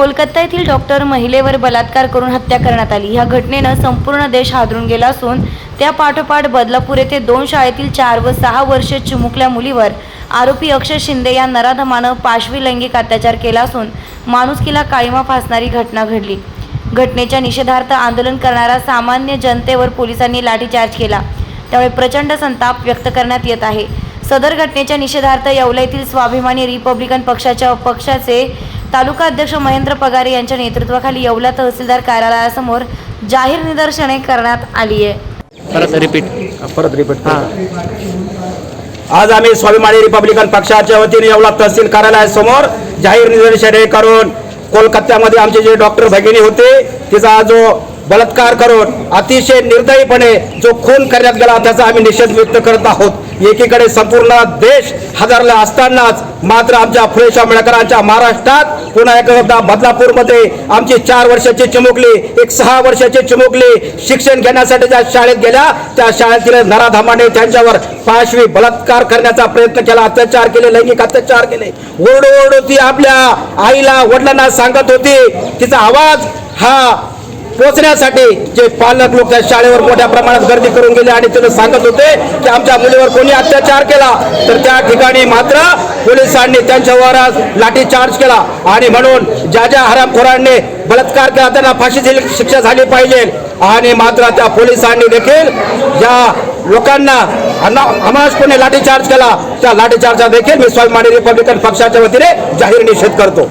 कोलकाता येथील डॉक्टर महिलेवर बलात्कार करून हत्या करण्यात आली. ह्या घटनेनं संपूर्ण देश हादरून गेला असून त्या पाठोपाठ बदलापूर येथे दोन शाळेतील चार व सहा वर्षे चिमुकल्या मुलीवर आरोपी अक्षय शिंदे या नराधमानं पाशवी लैंगिक अत्याचार केला असून माणुसकीला काळीमा फासणारी घटना घडली. घटनेच्या निषेधार्थ आंदोलन करणाऱ्या सामान्य जनतेवर पोलिसांनी लाठीचार्ज केला. त्यामुळे प्रचंड संताप व्यक्त करण्यात येत आहे. सदर घटनेच्या निषेधार्थ येवला येथील स्वाभिमानी रिपब्लिकन पक्षाच्या पक्षाचे तालुका अध्यक्ष महेंद्र पगारे यांच्या नेतृत्वाखाली येवला तहसीलदार कार्यालयासमोर जाहीर निदर्शने करण्यात आली आहे. परत रिपीट परत रिपीट हां. आज आम्ही स्वाभिमानी रिपब्लिकन पक्षाच्या वतीने येवला तहसील कार्यालयासमोर जाहीर निदर्शने करून कोलकात्यामध्ये आमचे जे डॉक्टर भगिनी होते तिचा जो बलात्कार करून अतिशय निर्दयीपणे जो खून करण्यात गेला त्याचा आम्ही निषेध व्यक्त करत आहोत. एकीकडे संपूर्ण देश हजारला असतानाच मात्र आमच्या फुलेशा मळकरांच्या महाराष्ट्रात पुन्हा एकदा बदलापूरमध्ये आमची चार वर्षाची चिमुकली एक सहा वर्षाची चिमुकली शिक्षण घेण्यासाठी ज्या शाळेत गेल्या त्या शाळेतील नराधामाने त्यांच्यावर पाशवी बलात्कार करण्याचा प्रयत्न केला अत्याचार केले लैंगिक अत्याचार केले. ओरडू ओरडू ती आपल्या आईला वडिलांना सांगत होती तिचा आवाज हा पोचण्यासाठी जे पालक लोक त्या शाळेवर मोठ्या प्रमाणात गर्दी करून गेले आणि तिला सांगत होते की आमच्या मुलीवर कोणी अत्याचार केला तर त्या ठिकाणी मात्र पोलिसांनी त्यांच्यावर लाठीचार्ज केला. आणि म्हणून ज्या ज्या हरामखोरांनी बलात्कार केला त्यांना फाशीची शिक्षा झाली पाहिजे. आणि मात्र त्या पोलिसांनी देखील ज्या लोकांना अमाजपणे लाठीचार्ज केला त्या लाठीचार्जचा देखील मी स्वाभिमानी रिपब्लिकन पक्षाच्या वतीने जाहीर निषेध करतो.